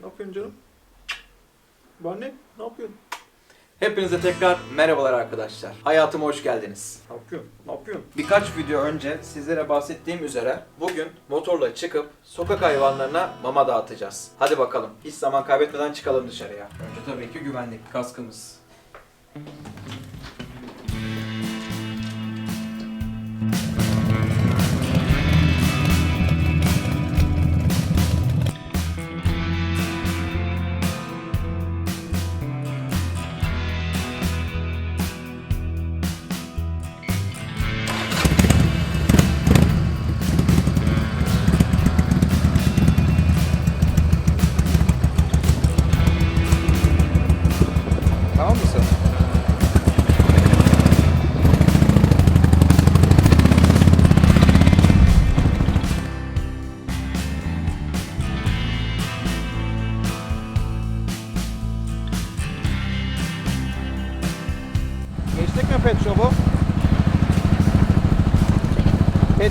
Ne yapıyorsun canım? Anne ne yapıyorsun? Hepinize tekrar merhabalar arkadaşlar. Hayatıma hoş geldiniz. Ne yapıyorsun? Ne yapıyorsun? Birkaç video önce sizlere bahsettiğim üzere bugün motorla çıkıp sokak hayvanlarına mama dağıtacağız. Hadi bakalım. Hiç zaman kaybetmeden çıkalım dışarıya. Önce tabii ki güvenlik kaskımız.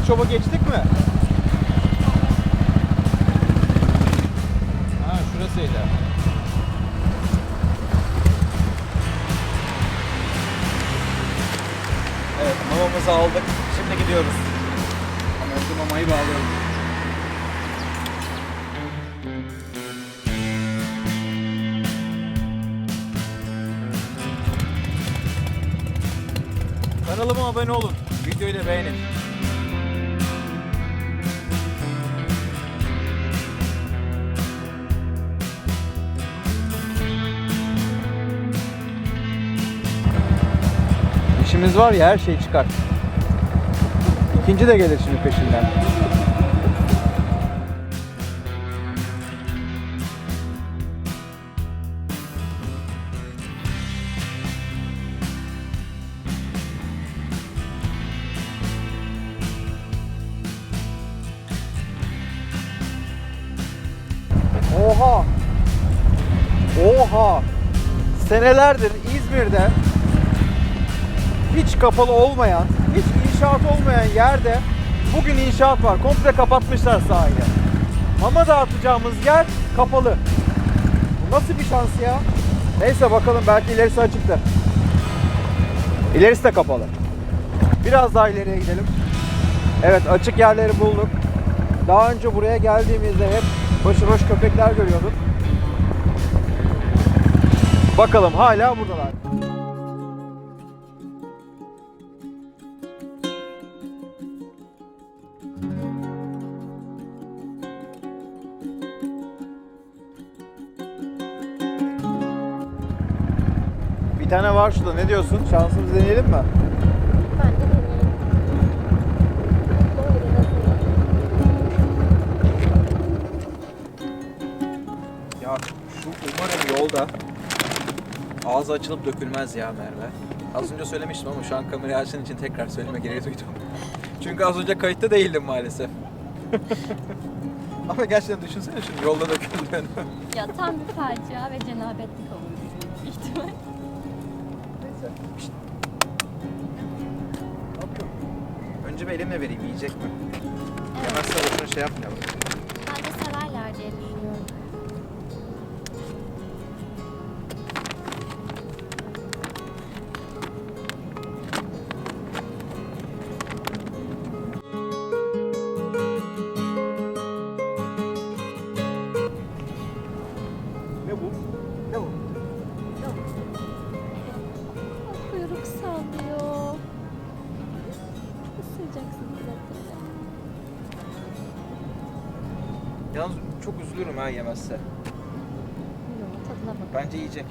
Shop'u geçtik mi? Ha şurasıydı. Evet mamamızı aldık. Şimdi gidiyoruz. Ama mamayı bağlayalım. Kanalıma abone olun. Videoyu da beğenin. İşimiz var ya her şey çıkar. İkinci de gelir şimdi peşinden. Oha! Oha! Senelerdir İzmir'de hiç kapalı olmayan, hiç inşaat olmayan yerde bugün inşaat var. Komple kapatmışlar sahili. Mama dağıtacağımız yer kapalı. Bu nasıl bir şans ya? Neyse bakalım belki ilerisi açıktır. İlerisi de kapalı. Biraz daha ileriye gidelim. Evet açık yerleri bulduk. Daha önce buraya geldiğimizde hep başıboş köpekler görüyorduk. Bakalım hala buradalar. Bir tane var şurada. Ne diyorsun? Şansımızı deneyelim mi? Ben de deneyeyim. Doğru Ya şu umarım yolda ağzı açılıp dökülmez ya Merve. Az önce söylemiştim ama şu an kamerayı açtığın için tekrar söyleme gereği duydum. Çünkü az önce kayıtta değildim maalesef. ama gerçekten düşünsene şimdi yolda döküldüğünü. Ya tam bir facia ve cenabetlik olur büyük ihtimal. Önce bir elimle vereyim yiyecek mi? Yemezse boşuna şey yapmayalım. Yalnız çok üzülürüm ha yemezse. Yok tadına bak. Bence yiyecek.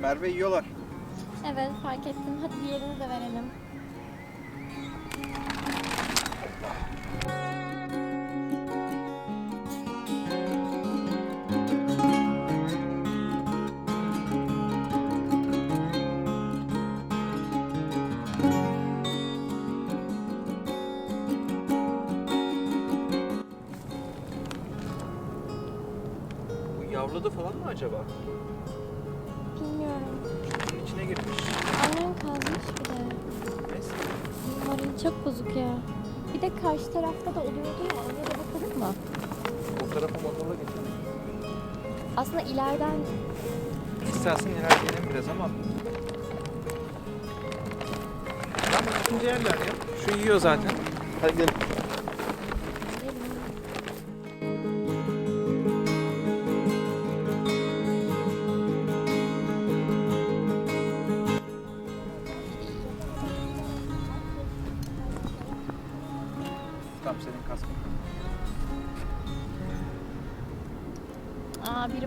Merve yiyorlar. Evet fark ettim. Hadi diğerini de verelim. Patladı falan mı acaba? Bilmiyorum. İçine girmiş. Annem kazmış bir de. Neyse. Moral çok bozuk ya. Bir de karşı tarafta da oluyordu ya. Oraya da bakalım mı? O tarafa motorla geçelim. Aslında ileriden İstersen ilerleyelim biraz ama. Tamam ikinci yerler ya. Şu yiyor zaten. Hadi gidelim.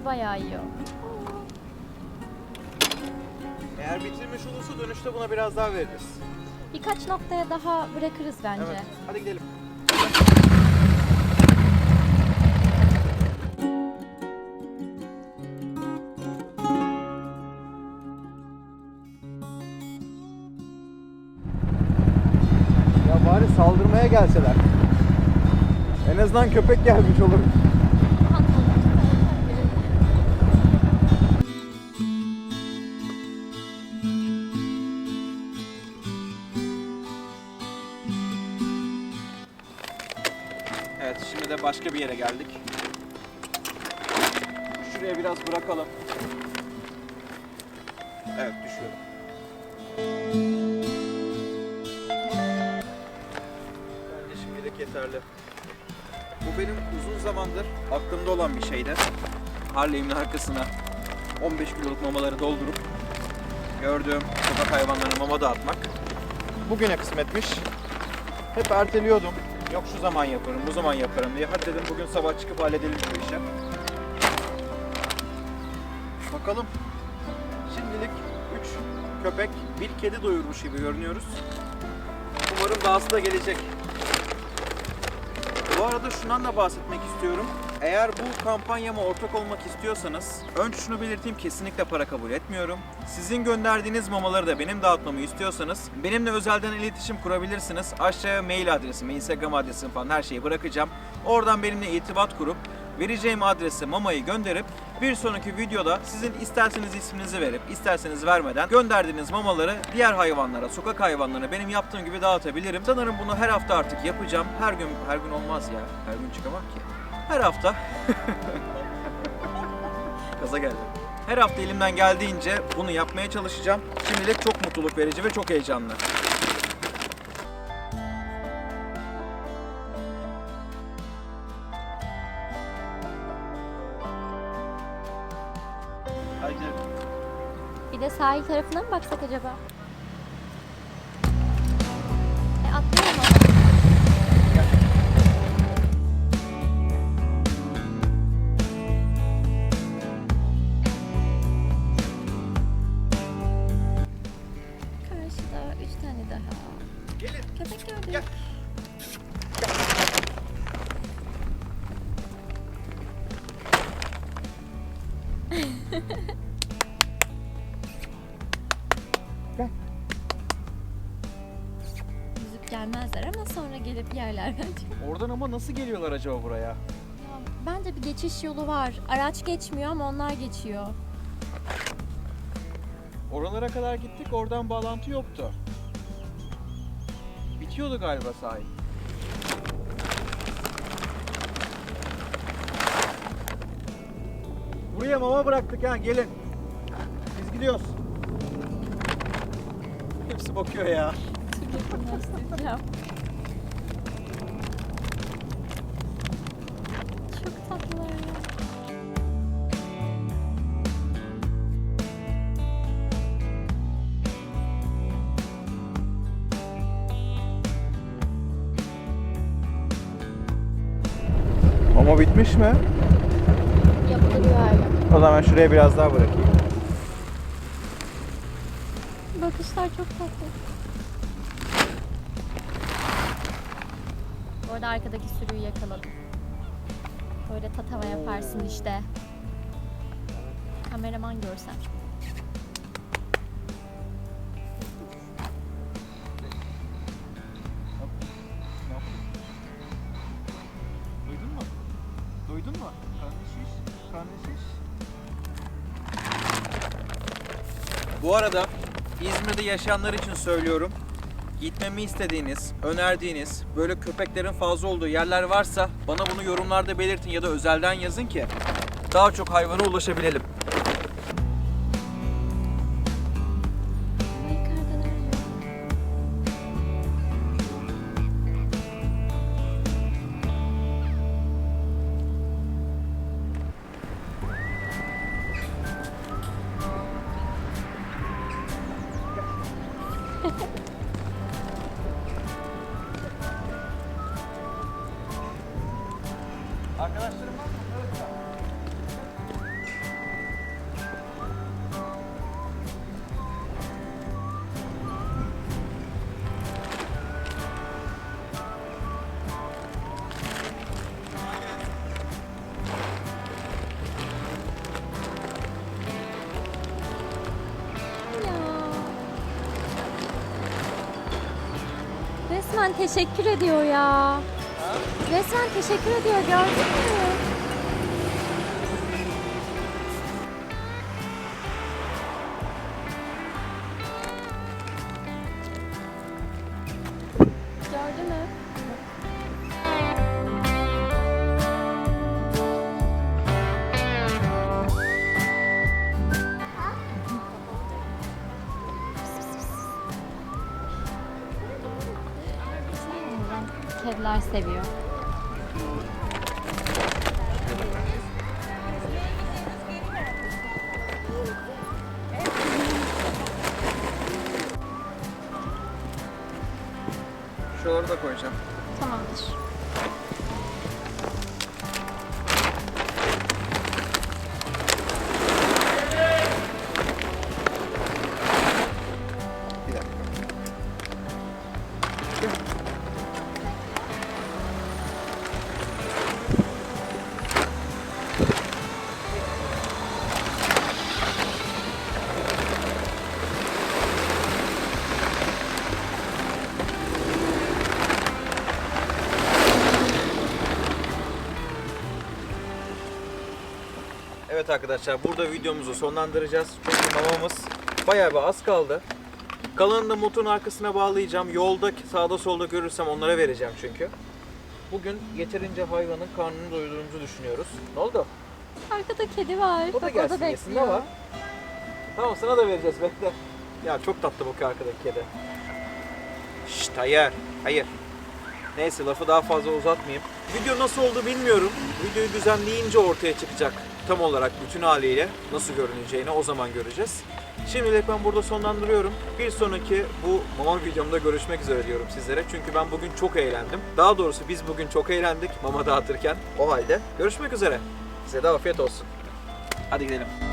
Bayağı yiyor. Eğer bitirmiş olursa dönüşte buna biraz daha veririz. Birkaç noktaya daha bırakırız bence. Evet. Hadi gidelim. Ya bari saldırmaya gelseler. En azından köpek gelmiş olur. Şimdi de başka bir yere geldik. Şuraya biraz bırakalım. Evet düşüyor. Bence şimdilik yeterli. Bu benim uzun zamandır aklımda olan bir şeydi. Harley'imin arkasına 15 kiloluk mamaları doldurup gördüğüm sokak hayvanlarına mama dağıtmak. Bugüne kısmetmiş. Hep erteliyordum. Yok şu zaman yaparım, bu zaman yaparım diye. Hadi dedim bugün sabah çıkıp halledelim şu işi. Bakalım. Şimdilik 3 köpek, bir kedi doyurmuş gibi görünüyoruz. Umarım dahası da gelecek. Bu arada şundan da bahsetmek istiyorum. Eğer bu kampanyama ortak olmak istiyorsanız önce şunu belirteyim kesinlikle para kabul etmiyorum. Sizin gönderdiğiniz mamaları da benim dağıtmamı istiyorsanız benimle özelden iletişim kurabilirsiniz. Aşağıya mail adresimi, Instagram adresimi falan her şeyi bırakacağım. Oradan benimle irtibat kurup vereceğim adrese mamayı gönderip bir sonraki videoda sizin isterseniz isminizi verip isterseniz vermeden gönderdiğiniz mamaları diğer hayvanlara, sokak hayvanlarına benim yaptığım gibi dağıtabilirim. Sanırım bunu her hafta artık yapacağım. Her gün her gün olmaz ya. Her gün çıkamam ki. Her hafta Kaza geldi. Her hafta elimden geldiğince bunu yapmaya çalışacağım. Şimdilik çok mutluluk verici ve çok heyecanlı. Bir de sahil tarafına mı baksak acaba? Yüzüp gelmezler ama sonra gelip yerler bence. Oradan ama nasıl geliyorlar acaba buraya? Ya, Bence bir geçiş yolu var. Araç geçmiyor ama onlar geçiyor. Oralara kadar gittik, oradan bağlantı yoktu. Bitiyordu galiba sahil. Buraya mama bıraktık ha gelin. Biz gidiyoruz. Hepsi bakıyor ya. Çok tatlılar ya. Mama bitmiş mi? O zaman şuraya biraz daha bırakayım. Bakışlar çok tatlı. Bu arada arkadaki sürüyü yakaladım. Böyle tatava yaparsın işte. Kameraman görsen. Bu arada İzmir'de yaşayanlar için söylüyorum. Gitmemi istediğiniz, önerdiğiniz, böyle köpeklerin fazla olduğu yerler varsa bana bunu yorumlarda belirtin ya da özelden yazın ki daha çok hayvana ulaşabilelim. Resmen teşekkür ediyor ya. Resmen teşekkür ediyor gördün mü? Gördün mü? Kediler seviyor. Şuraları da koyacağım. Tamamdır. Evet arkadaşlar burada videomuzu sonlandıracağız. Çünkü mamamız bayağı bir az kaldı. Kalanını da motorun arkasına bağlayacağım. Yolda sağda solda görürsem onlara vereceğim çünkü. Bugün yeterince hayvanın karnını doyurduğumuzu düşünüyoruz. Ne oldu? Arkada kedi var. O da Bak, gelsin yesin ne var? Tamam sana da vereceğiz bekle. Ya çok tatlı bakıyor arkadaki kedi. Şşt hayır. Hayır. Neyse lafı daha fazla uzatmayayım. Video nasıl oldu bilmiyorum. Videoyu düzenleyince ortaya çıkacak. Tam olarak bütün haliyle nasıl görüneceğini o zaman göreceğiz. Şimdilik ben burada sonlandırıyorum. Bir sonraki bu mama videomda görüşmek üzere diyorum sizlere. Çünkü ben bugün çok eğlendim. Daha doğrusu biz bugün çok eğlendik mama dağıtırken. O halde görüşmek üzere. Size de afiyet olsun. Hadi gidelim.